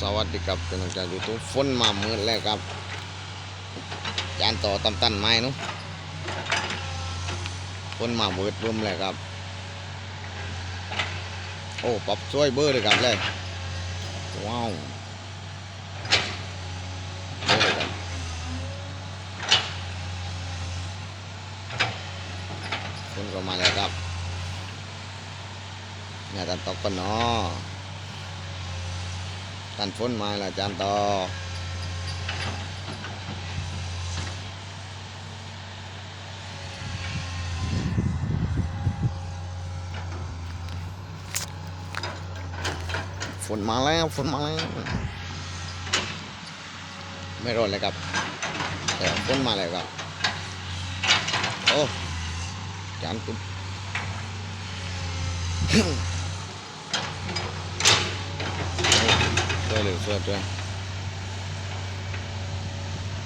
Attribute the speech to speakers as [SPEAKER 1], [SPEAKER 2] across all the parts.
[SPEAKER 1] สวัสดีครับเป็นอาจารย์ยูทูบฝนมาเมืดแล้วครับจานต่อตำตันไม้เนุ๊ฝนมามืดรวมแล้วครับ โอ้ปรับช่วยเบอร์เลยครับเลยว้าวเบอร์เลยครับฝนก็มาแล้วครับเนี่ยตันตกกันเนาะ ตันฝนมาและจานต่อฝนมาแล้วฝนมาแล้วไม่รอดเลยครับแต่ฝนมาแล้วครับโอ้จานคุณ ช่วยเลยช่วยช่วย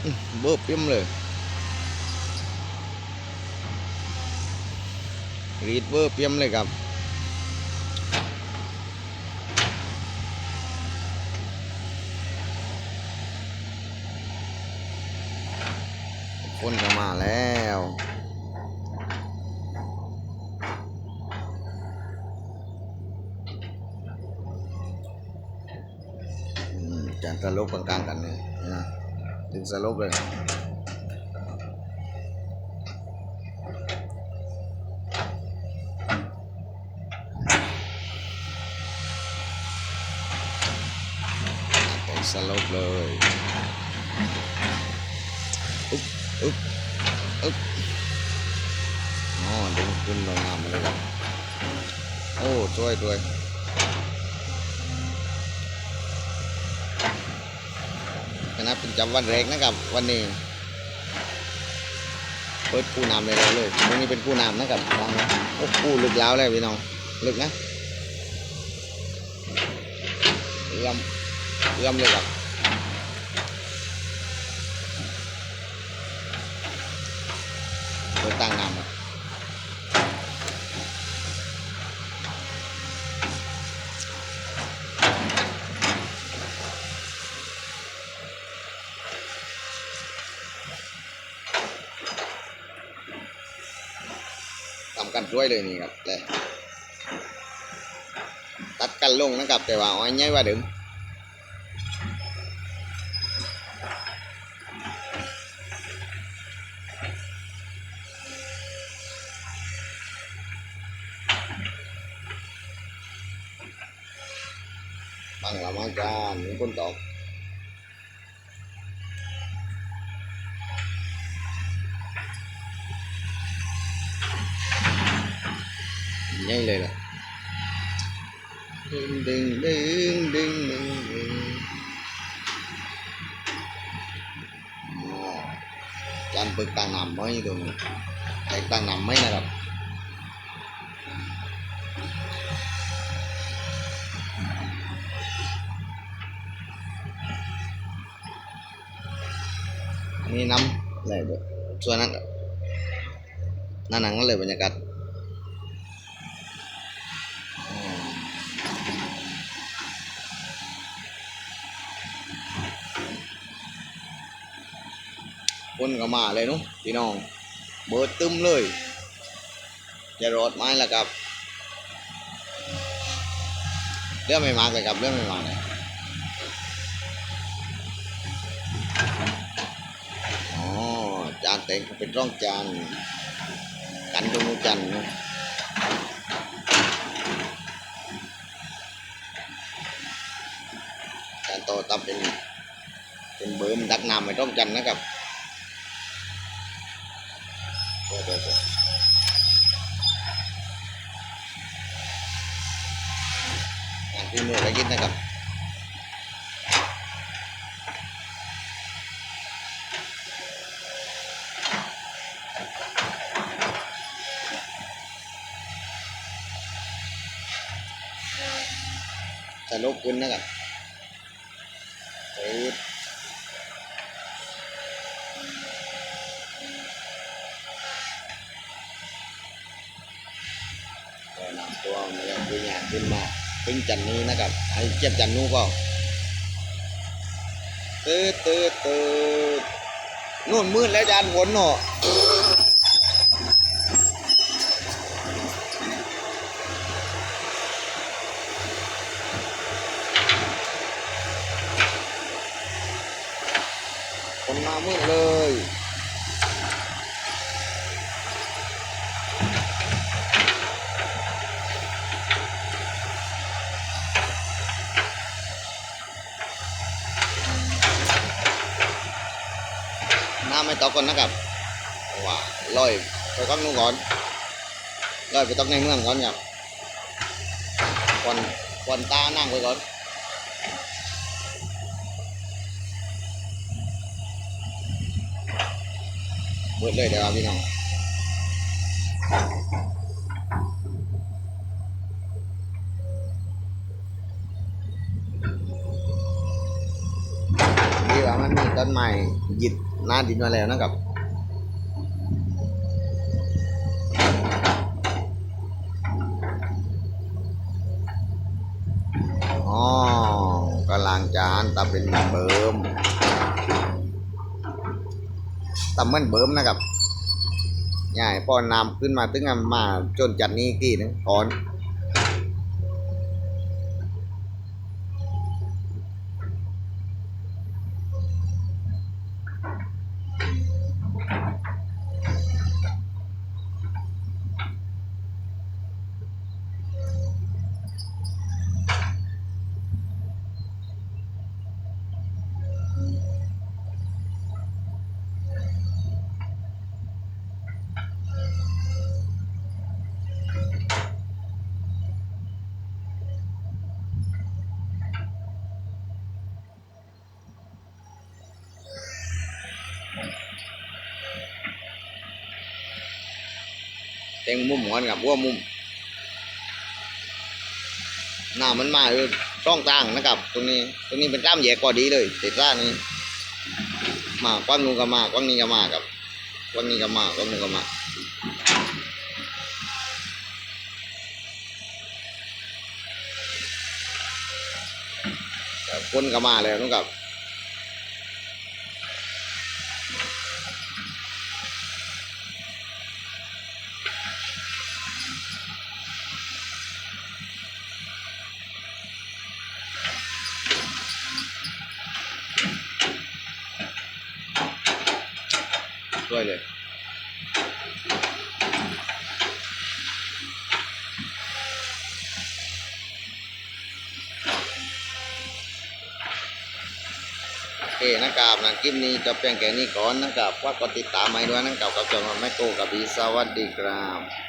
[SPEAKER 1] อื้อเบิบเปี่ยมเลย รีดเบิบเปี่ยมเลยครับคนก็มาแล้วอืมจาน สลบกลางๆกันเลยนะถึงสลบเลยเป็นสลบเลยอุ๊บอุ๊บอุ๊บอ๋อดึงขึ้นลงน้ำมาเลยครับโอ้ช่วยด้วย คณะเป็นจำวันแรกนะครับ วันนี้เปิดกู้น้ำเลยเลยตรงนี้เป็นกู้น้ำนะครับลองโอ้คู่ลึกแล้วเลยพี่น้องลึกนะเอื้อมเอื้อมเลยครับเปิดตั้งน้ำครับทำ กันด้วยเลยนี่ครับเลยตัดกันลงนะครับ แต่ว่าอ้อยใหญ่ว่าเดิมบังละมาจานมีคนตอก อันนี้น้ำอะไรเด้อส่วนนั้นหน้าหนัง คนก็มาเลยนุพี่น้อง เบิดตึมเลย จะรอดไหมล่ะครับเรื่องไม่มากเลยครับเรื่องไม่มากเลยอ๋อจานเต็งเป็นร่องจานกันตรงจันนะจานโตตำเป็นเป็นเบอร์มนดักนำไม่ต้องจันนะครับ โอ้โหงานที่มือไปกินนะครับสรุปขึ้นนะครับ ตัวมาแล้วคืออยากขึ้นมาเป็นจันนี้นะครับไอ้เจ็บจันนู้ก็ตืดตืดตืดนู่นมืดแล้วจานฝนเนาะคนมามืดเลย ตกก่อนนะครับว่าลอยไปก้อนนู้นก่อนลอยไปตกในเมืองก่อนครับควันควันตานั่งไปก่อนเบิดเลยเดี๋ยวพี่น้องดีว่ามันมีต้นไม้หยิด หน้าดินมาแล้วนะครับอ๋อกำลังจะหันตาเป็นเบิมตาเหมันเบิมนะครับใหญ่พอน้ำขึ้นมาถึงอะมาจนจัดนี้กทีหนึงก่อน เต็งมุมก่อนกับว่ามุมหน้ามันมาคือช่องทางนะครับ ตรงนี้ ตรงนี้เป็นกล้ามแยกกว่าดีเลยติดร้านนี้มากว้างนู้นก็มากว้างนี้ก็มาครับกว้างนี้ก็มากว้างนู้นก็มาคนก็มาแล้วนะครับ ด้วยเลยโอเคนะครับนะคลิปนี้จบเพียงแค่นี้ก่อนนะครับว่ากดติดตามให้ด้วยนะครับกับจอมไม่โกกับบีสวัสดีครับ